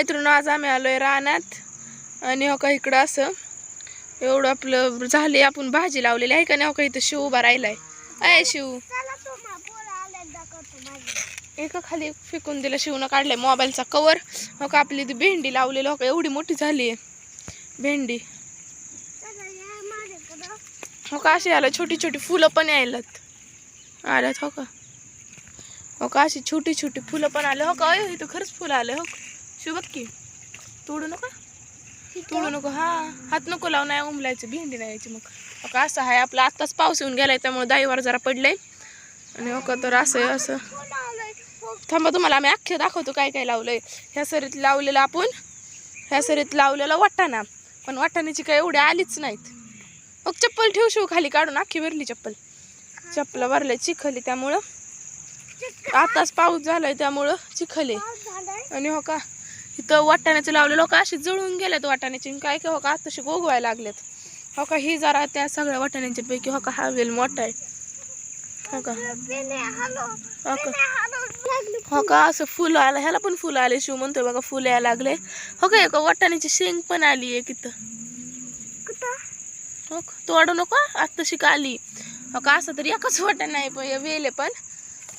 मैत्रीण आज आम्ही आलोय रानात. आणि हो का इकडं असं एवढं आपलं झाले आपण भाजी लावलेली आहे का नाही हो का इथं? शिव उभा राहिलाय. अय शिव. एका खाली फेकून दिलं शिवनं काढलाय मोबाईलचा कवर. हो का आपली ती भेंडी लावलेली हो का एवढी मोठी झाली आहे. भेंडी. हो का अशी आलं छोटी छोटी फुलं पण यायलात. आल्यात हो का. हो का अशी छोटी छोटी फुलं पण आले. हो का अय, इथं खरंच फुलं आले हो शिव बघ की. तोडू नका. तोडू नको. हा हात नको लावून नाही उमलायचं भेंडी नाही यायची मग. हो का असं आहे आपला आत्ताच पाऊस येऊन गेलाय त्यामुळे दाईवर जरा पडलंय. आणि हो का तर असं असं. थांबा तुम्हाला आम्ही अख्खे दाखवतो काय काय लावलंय. ह्या सरीत लावलेलं आपण ह्या सरीत लावलेलं वाटाणा. पण वाटाण्याची काय एवढी आलीच नाहीत. मग चप्पल ठेवू शिव खाली काढून अख्खी भरली चप्पल. चप्पल भरले चिखली त्यामुळं. आताच पाऊस झालाय त्यामुळं चिखले. आणि हो का इथं वाटाण्याचं लावलेलं हो का अशी जळून गेल्यात वाटाण्याची काय काय हो का आताशी गोगवायला लागलेत. हो का ही जरा त्या सगळ्या वाटाण्याच्या पैकी हो का हा वेल मोठा आहे. हो का? हो का? हो का असं फुलं आलं ह्याला पण फुलं आले शिव म्हणतोय बघा फुलं यायला लागले. हो का एका वाटाण्याची शेंग पण आली आहे इथं. हो का तोडू नको आत्ता शिक आली. हो का असं तरी एकच वाटाणा आहे पण वेल आहे पण.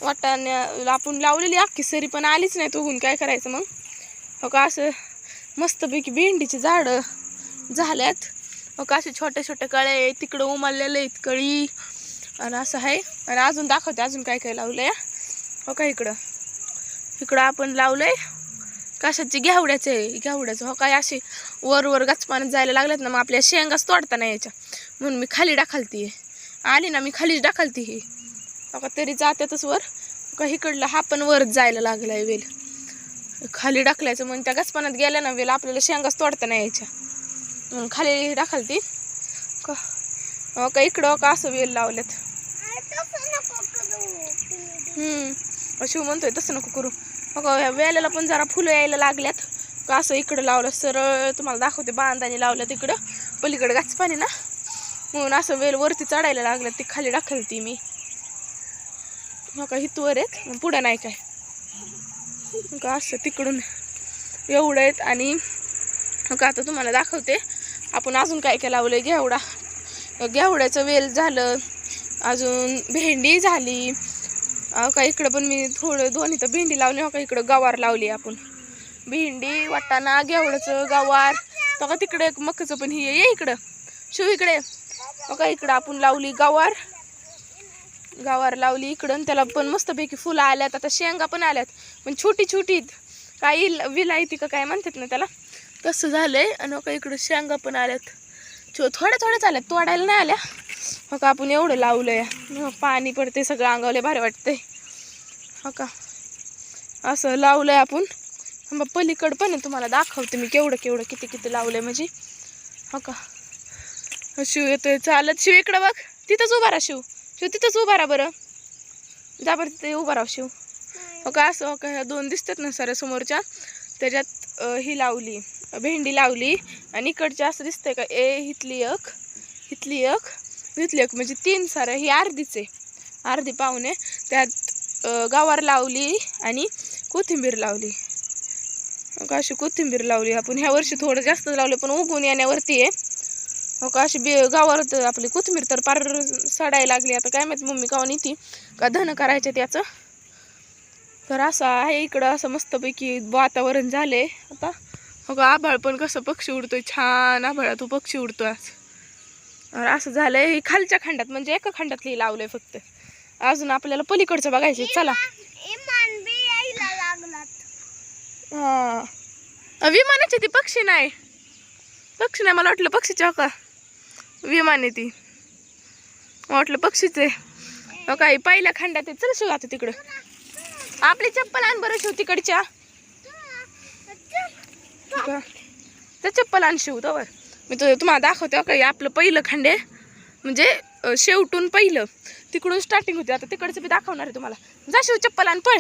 वाटाण्या आपण लावलेली अख्खी सरी पण आलीच नाही तो काय करायचं मग? हो का असं मस्तपैकी भेंडीची झाडं झाल्यात. हो का असे छोटे छोटे कळे तिकडं उमललेले आहेत कळी. आणि असं आहे. आणि अजून दाखवते अजून काय काय लावलं आहे हो का इकडं. इकडं आपण लावलंय. कशाचे? घेवड्याचं. आहे घेवड्याचं. हो काय असे वर वर गचपाण्यात जायला लागल्यात ना मग आपल्या शेंगाच तोडता नाही याच्या. म्हणून मी खाली टाकालती आली ना मी खालीच डाखालती ही. हो का तरी जात्यातच वर. हो का इकडला हा पण वर जायला लागला आहे वेल. खाली टाकलायचं मग त्या गचपाण्यात गेल्या ना वेल आपल्याला शेंगाच तोडता नाही यायच्या. म्हणून खाली टाकालती का? का इकडं हो का असं वेल लावल्यात? हम्म. शिव म्हणतोय तसं नको करू. हो ह्या वेल्याला पण जरा फुलं यायला लागल्यात. का असं इकडं लावलं? सरळ तुम्हाला दाखवते बांधाने लावलं तिकडं. पलीकडं गाच पाणी ना. म्हणून असं वेल वरती चढायला लागलं ती खाली टाकली ती मी. नका हितवर आहेत? मग पुढं नाही काय. का असं तिकडून एवढं आहेत आणि का आता तुम्हाला दाखवते. आपण अजून काय काय लावलं घेवडा. घेवड्याचं वेल झालं अजून भेंडी झाली. अहो का इकडं पण मी थोडं दोन्ही तर भेंडी लावली हो का? इकडं गवार लावली आपण. भेंडी वाटाणा घेवड्याचं गवार. तो का तिकडे एक मकाचं पण हे ये इकडं. शिव इकडे. का इकडं आपण लावली गवार. गावावर लावली इकडं त्याला पण मस्तपैकी फुलं आल्यात. आता शेंगा पण आल्यात. पण छोटी छोटी काही विलायती का काय म्हणतात ना त्याला? तसं झालंय. आणि हो का इकडं शेंगा पण आल्यात. छो थोड्या थोड्याच आल्यात. तोडायला नाही आल्या. हो का आपण एवढं लावलंय. हो, पाणी पडते सगळं अंगावले भारी वाटतंय. हो का असं लावलंय आपण. मग पलीकड पण आहे, तुम्हाला दाखवते मी केवढं केवढं किती किती लावलंय म्हणजे. हो का शिव येतोय. चालत शिव इकडं बघ. तिथंच उभा राहा शिव. शिव तिथंच उभा राहा बरं. जा बरं तिथे उभा राहा शिव. हो का? असं हो का? ह्या दोन दिसतात ना सर समोरच्या. त्याच्यात ही लावली भेंडी लावली आणि इकडच्या असं दिसतंय का? ए हितली एक हितली एक हितली एक. म्हणजे तीन सारं ही अर्धीच आहे. अर्धी पाहुणे. त्यात गावार लावली आणि कोथिंबीर लावली. हो का? अशी कोथिंबीर लावली आपण. ह्या वर्षी थोडं जास्त लावलं पण उगून येण्यावरती आहे. हो का? अशी बे गावावर तर आपली कोथिंबीर तर पार सडायला लागली. आता काय माहीत मम्मी कावून येते? का धन करायचे त्याचं? तर असं आहे इकडं असं मस्तपैकी वातावरण झालंय. आता हो का आभाळ पण कसं पक्षी उडतोय. छान आभाळा तो पक्षी उडतोय आज. असं झालंय. हे खालच्या खंडात म्हणजे एका खंडातली लावलंय फक्त. अजून आपल्याला पलीकडचं बघायचं चला. हा. विमानाची ती पक्षी नाही. पक्षी नाही मला वाटलं पक्षीची हो का? विमान आहे ती. वाटलं पक्षीच आहे. हो पहिल्या खंडात आहे. चल शिव आता तिकडं. आपली चप्पल आण बरं शिव तिकडच्या. का? तर चप्पल आण शिव तवर. मी तो तुम्हाला दाखवते काही आपलं पहिलं खंडे म्हणजे शेवटून पहिलं. तिकडून स्टार्टिंग होते. आता तिकडचं बी दाखवणार आहे तुम्हाला. जा शिव चप्पल आण पळ.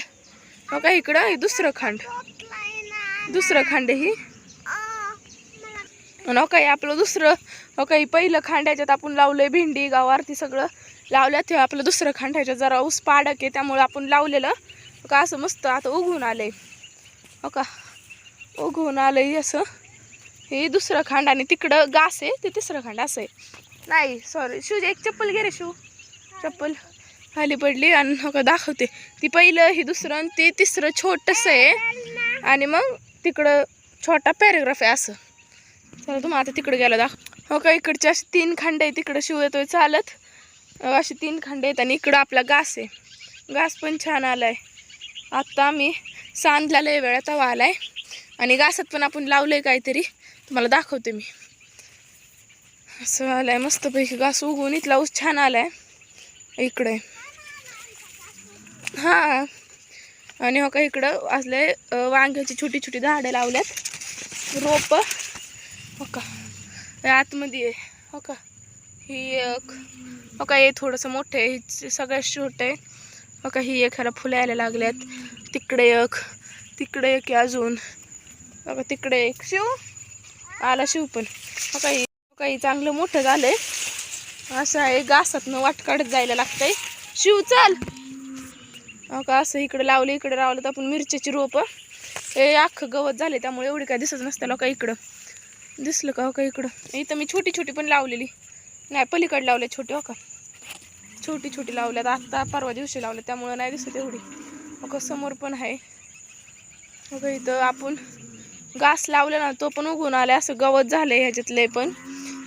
हो का इकडं हे दुसरं खांड. दुसरं खांड ही. आणि हो आपलं दुसरं हो काही पहिलं खांड्याच्यात आपण लावलंय भेंडी गावार ती सगळं लावल्यात तेव्हा आपलं दुसरं खांड्याच्यात जरा ऊस पाडक आहे त्यामुळे आपण लावलेलं. हो का असं मस्त आता उगवून आलंय. आहे का उगवून आलंय असं. हे दुसरं खांड आणि तिकडं गास आहे ते तिसरं खांड असं आहे. नाही सॉरी शिवजी एक चप्पल घे रे शिव. चप्पल खाली पडली आणि नका का दाखवते. ती पहिलं ही दुसरं आणि ते तिसरं छोटंसं आहे. आणि मग तिकडं छोटा पॅरेग्राफ आहे असं. चला तुम्हाला आता तिकडे गेला दाख. हो का इकडचे असे तीन खांड आहेत तिकडं शिव येतोय चालत. असे तीन खांड आहेत आणि इकडं आपला घास आहे. घास पण छान आलाय. आत्ता आम्ही सांदला लय वेळा तवा आलाय. आणि घासात पण आपण लावलंय काहीतरी. तुम्हाला दाखवते मी. असं आलाय मस्तपैकी घास उगवून इथला ऊस छान आलाय. इकडे. हां. आणि हो का इकडं असले वांग्याची छोटी छोटी झाडं लावल्यात. रोपं. हो का? हे आतमध्ये आहे. हो का? ही एक हो का हे थोडंसं मोठं आहे. हे सगळ्यात छोटं आहे. हो का ही एक ह्याला फुलं यायला लागल्यात. तिकडे एक तिकडे एक आहे अजून. हो का तिकडे एक. शिव? आला शिव पण. हो का ही हो का ही चांगलं मोठं झालंय. असं आहे घासातनं वाट काढत जायला लागतंय. शिव चाल. हो का असं इकडे लावलं इकडे लावलं तर आपण मिरच्याची रोपं. हे अख्खं गवत झाले त्यामुळे एवढी काय दिसत नसतं लोका इकडं. दिसलं का हो का इकडं? इथं मी छोटी छोटी पण लावलेली. नाही पलीकडे लावल्या छोटी हो का? छोटी छोटी लावल्यात. आत्ता परवा दिवशी लावल्या त्यामुळं नाही दिसत एवढी. हो समोर पण आहे. हो इथं आपण घास लावला ना तो पण उगवून आला असं गवत झालं आहे ह्याच्यातले पण.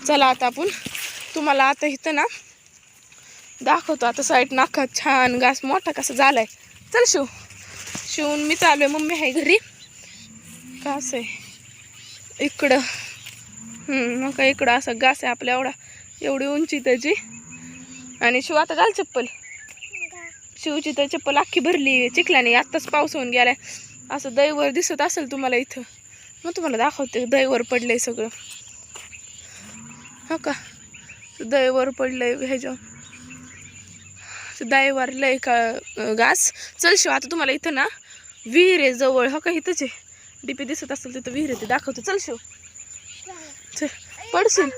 चला आता आपण तुम्हाला आता इथं ना दाखवतो. आता साईड नाका छान घास मोठा कसा झालाय. चल शिव. शिवून मी चालू आहे. मम्मी आहे घरी. घास आहे. इकडं. मग काय इकडं असं घास आहे आपल्या एवढा एवढी उंची त्याची. आणि शिव आता घाल चप्पल. शिवची तर चप्पल अख्खी भरली चिखल्याने आत्ताच पाऊस होऊन गेलाय. असं दहीवर दिसत असेल तुम्हाला इथं. मग तुम्हाला दाखवते दहीवर पडलंय सगळं. हो का? दहीवर पडलंय ह्याच्या दहीवर लय का घास. चल शिव आता तुम्हाला इथं ना विहीर आहे जवळ हो का? इथंच आहे. डीपी दिसत असेल तिथं विहीर आहे ते दाखवतो. चल शिव. पडशील.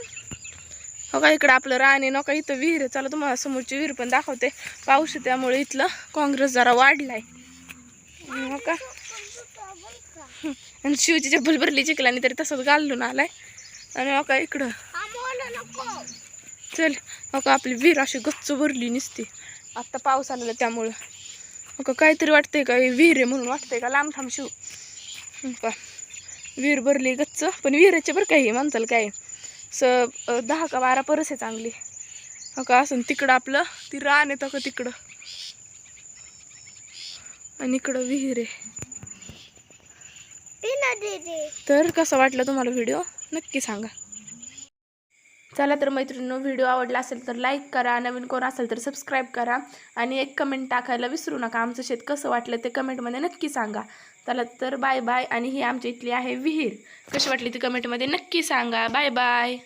हो का इकडं आपलं राणे नका इथं विहीर आहे. चला तुम्हाला समोरची विहीर पण दाखवते. पाऊस आहे त्यामुळे इथलं काँग्रेस जरा वाढलाय. हो का? आणि शिवची चप्पल भरली चिखलाने तरी तसंच घालून आलाय. आणि हो का इकडं. चल हो का आपली विहीर अशी गच्च भरली निसती. आत्ता पाऊस आलेला त्यामुळं. हो का काहीतरी वाटतंय का? विहीर आहे म्हणून वाटतंय का? लांब थांब शिव. हो का. विहीर भरली गच्च. पण विहिराचे बरं काही म्हणताल काय? स दहा का बारा परस आहे चांगली. हो का? असं तिकडं आपलं ती रान येतं का तिकडं. आणि इकडं विहीर आहे. तर कसं वाटलं तुम्हाला व्हिडिओ? नक्की सांगा. चला तर मैत्रिणींनो व्हिडिओ आवडला असेल तर लाईक करा नवीन कोण असेल तर सबस्क्राईब करा आणि एक कमेंट टाकायला विसरू नका. आमचं शेत कसं वाटलं ते कमेंटमध्ये नक्की सांगा. चला तर बाय बाय आणि ही आमच्या इथली आहे विहीर. कशी वाटली ती कमेंटमध्ये नक्की सांगा. Bye bye